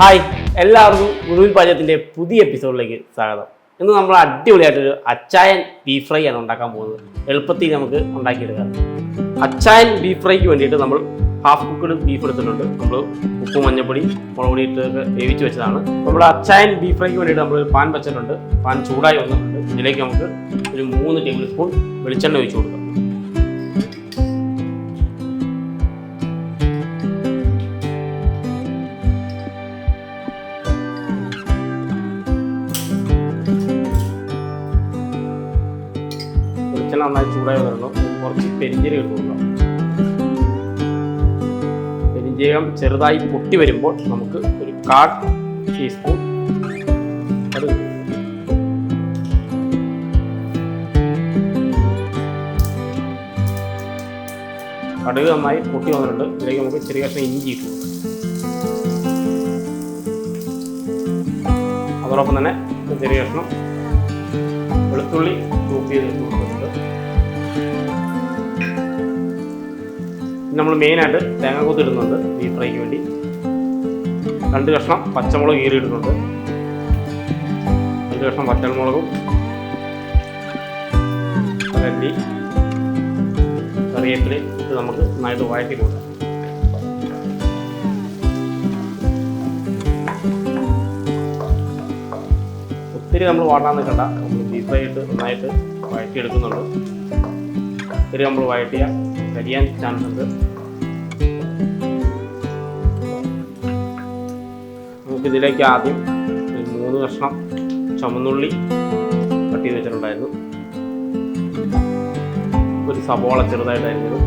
Hi എല്ലാവർക്കും ഗുരുവിൽ പാചകത്തിന്റെ പുതിയ എപ്പിസോഡിലേക്ക് സ്വാഗതം. ഇന്ന് നമ്മൾ അടിപൊളിയായിട്ടൊരു അച്ചായൻ ബീഫ് ഫ്രൈ ആണ് ഉണ്ടാക്കാൻ പോകുന്നത്. എളുപ്പത്തിൽ നമുക്ക് ഉണ്ടാക്കിയെടുക്കാം. അച്ചായൻ ബീഫ് ഫ്രൈക്ക് വേണ്ടിയിട്ട് നമ്മൾ ഹാഫ് കുക്കഡ് ബീഫ് എടുത്തിട്ടുണ്ട്. നമ്മൾ ഉപ്പ് മഞ്ഞപ്പൊടി മുളക് ഇട്ടൊക്കെ വേവിച്ച് വെച്ചതാണ്. നമ്മൾ അച്ചായൻ ബീഫ് ഫ്രൈക്ക് വേണ്ടിയിട്ട് നമ്മൾ പാൻ വെച്ചിട്ടുണ്ട്. പാൻ ചൂടായി വന്നിട്ടുണ്ട്. ഇതിലേക്ക് നമുക്ക് ഒരു മൂന്ന് ടേബിൾ സ്പൂൺ വെളിച്ചെണ്ണ ഒഴിച്ച് കൊടുക്കാം. വെളിച്ചെണ്ണ നന്നായി ചൂടായി വരണം കുറച്ച് പെരിഞ്ചീരകം ഇട്ട് കൊടുക്കാം. പെരിഞ്ചീരകം ചെറുതായി പൊട്ടി വരുമ്പോൾ നമുക്ക് ഒരു കാൽ ടീസ്പൂൺ കൊടുക്കാം. കടുക് നന്നായി പൊട്ടി വന്നിട്ടുണ്ട്. ഇതിലേക്ക് നമുക്ക് ചെറിയ കഷ്ണം ഇഞ്ചി ഇട്ടു അതോടൊപ്പം തന്നെ ചെറിയ കഷ്ണം വെളുത്തുള്ളി ചൂപ്പ് ചെയ്ത് നമ്മൾ മെയിനായിട്ട് തേങ്ങ കൂത്തിടുന്നുണ്ട് ബീഫ് ഫ്രൈക്ക് വേണ്ടി. രണ്ട് കഷ്ണം പച്ചമുളക് കീറി ഇടുന്നുണ്ട്. രണ്ട് കഷ്ണം പച്ചമുളകും കല്ലി കറിവേപ്പില ഇത് നമുക്ക് നന്നായിട്ട് വഴറ്റി കൊടുക്കാം ഒത്തിരി നമ്മൾ വാട്ടാൻ നിൽക്കണ്ട. നമ്മൾ ബീഫ് ഫ്രൈ ഇട്ട് നന്നായിട്ട് വഴറ്റിയെടുക്കുന്നുണ്ട്. ഒത്തിരി നമ്മൾ വഴറ്റിയ കരിയാൻ ചാൻസ് ഉണ്ട്. നമുക്കിതിലേക്ക് ആദ്യം ഒരു മൂന്ന് കഷ്ണം ചുമന്നുള്ളി കട്ട് വെച്ചിട്ടുണ്ടായിരുന്നു. ഒരു സബോള ചെറുതായിട്ടായിരുന്നു.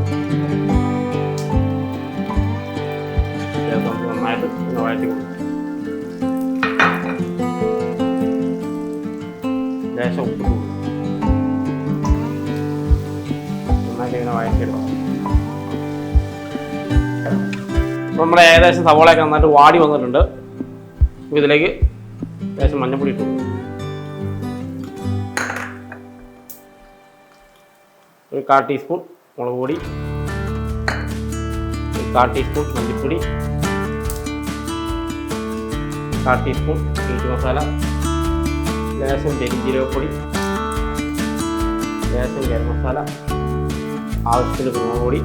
നമുക്ക് നന്നായിട്ട് വഴറ്റി കൊടുക്കും. ലേശം ഉപ്പ്. നന്നായിട്ട് ഇങ്ങനെ വഴറ്റിയെടുക്കാം. നമ്മുടെ ഏകദേശം സവോളയൊക്കെ നന്നായിട്ട് വാടി വന്നിട്ടുണ്ട്. അപ്പോൾ ഇതിലേക്ക് ലേശം മഞ്ഞപ്പൊടി ഇട്ടു. ഒരു കാ ടീസ്പൂൺ മുളക് പൊടി ഒരു കാ ടീസ്പൂൺ മല്ലിപ്പൊടി കാ ടീസ്പൂൺ മീറ്റ് മസാല ലേശം പെരിഞ്ജീരകപ്പൊടി ലേശം ഗരം മസാല ആവശ്യത്തിന് കുരുമുളക് പൊടി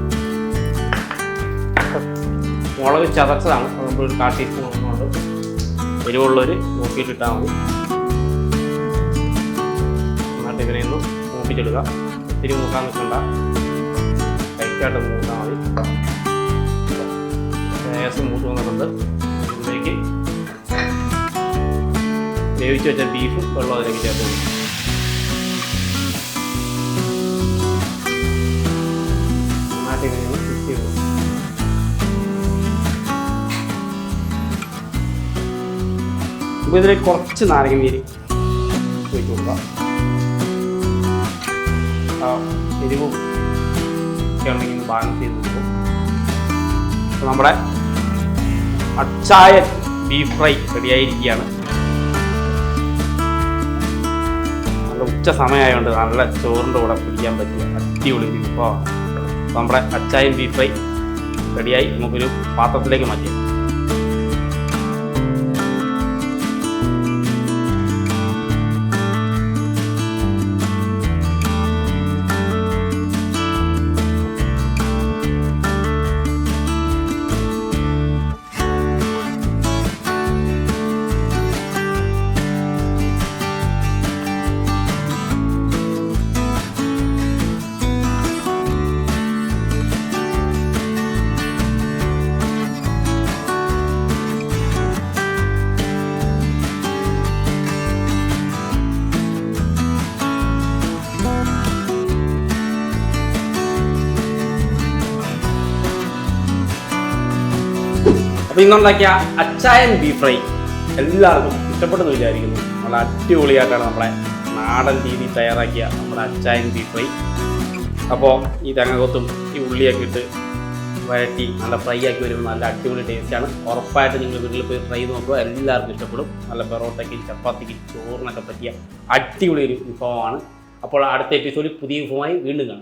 മുളക് ചതച്ചതാണ് നമ്മൾ ഒരു കാ ടീസ്പൂൺ എരിവുള്ളവർ നോക്കിയിട്ട് ഇട്ടാൽ മതി. എന്നിട്ട് ഇതിനെ ഒന്ന് മൂപ്പിച്ചെടുക്കുക ഒത്തിരി മൂക്കാൻ നിൽക്കണ്ട. ലൈറ്റായിട്ട് മൂക്കാൽ മതി. ലേശം മൂത്ത് വന്നിട്ടുണ്ട്. ഇതിലേക്ക് വേവിച്ച് വെച്ച ബീഫും വെള്ളം അതിലേക്ക് ചേർത്ത് കൊടുക്കും. അപ്പോൾ ഇതിലേക്ക് കുറച്ച് നാരങ്ങ നീര് ഒഴിച്ച് കൊടുക്കാം. ആ എരിവും ഒക്കെ ഉണ്ടെങ്കിൽ ബാലൻസ് ചെയ്ത് കൊടുക്കും നമ്മുടെ അച്ചായ ബീഫ് ഫ്രൈ റെഡിയായിരിക്കുകയാണ് നല്ല ഉച്ച സമയമായതുകൊണ്ട് നല്ല ചോറിന്റെ കൂടെ പിടിക്കാൻ പറ്റിയ അടിപൊളി വിഭവമാണ്. നമ്മുടെ അച്ചായ ബീഫ് ഫ്രൈ റെഡിയായി നമുക്കൊരു പാത്രത്തിലേക്ക് മാറ്റിയാം അപ്പോൾ ഇന്നുണ്ടാക്കിയ അച്ചായൻ ബീഫ് ഫ്രൈ എല്ലാവർക്കും ഇഷ്ടപ്പെട്ടെന്ന് വിചാരിക്കുന്നു. നമ്മൾ അടിപൊളിയായിട്ടാണ് നമ്മളെ നാടൻ രീതി തയ്യാറാക്കിയ നമ്മുടെ അച്ചായൻ ബീഫ് ഫ്രൈ അപ്പോൾ ഈ തേങ്ങകൊത്തും ഈ ഉള്ളിയൊക്കെ ഇട്ട് വഴറ്റി നല്ല ഫ്രൈ ആക്കി വരുമ്പോൾ നല്ല അടിപൊളി ടേസ്റ്റാണ് ഉറപ്പായിട്ട് നിങ്ങൾ വീട്ടിൽ പോയി ട്രൈ നോക്കുക. എല്ലാവർക്കും ഇഷ്ടപ്പെടും. നല്ല പെറോട്ടയ്ക്ക് ചപ്പാത്തിക്ക് ചോറിനൊക്കെ പറ്റിയ അടിപൊളി ഒരു വിഭവമാണ്. അപ്പോൾ അടുത്ത എപ്പിസോഡിൽ പുതിയ വിഭവമായി വീണ്ടും കാണാം.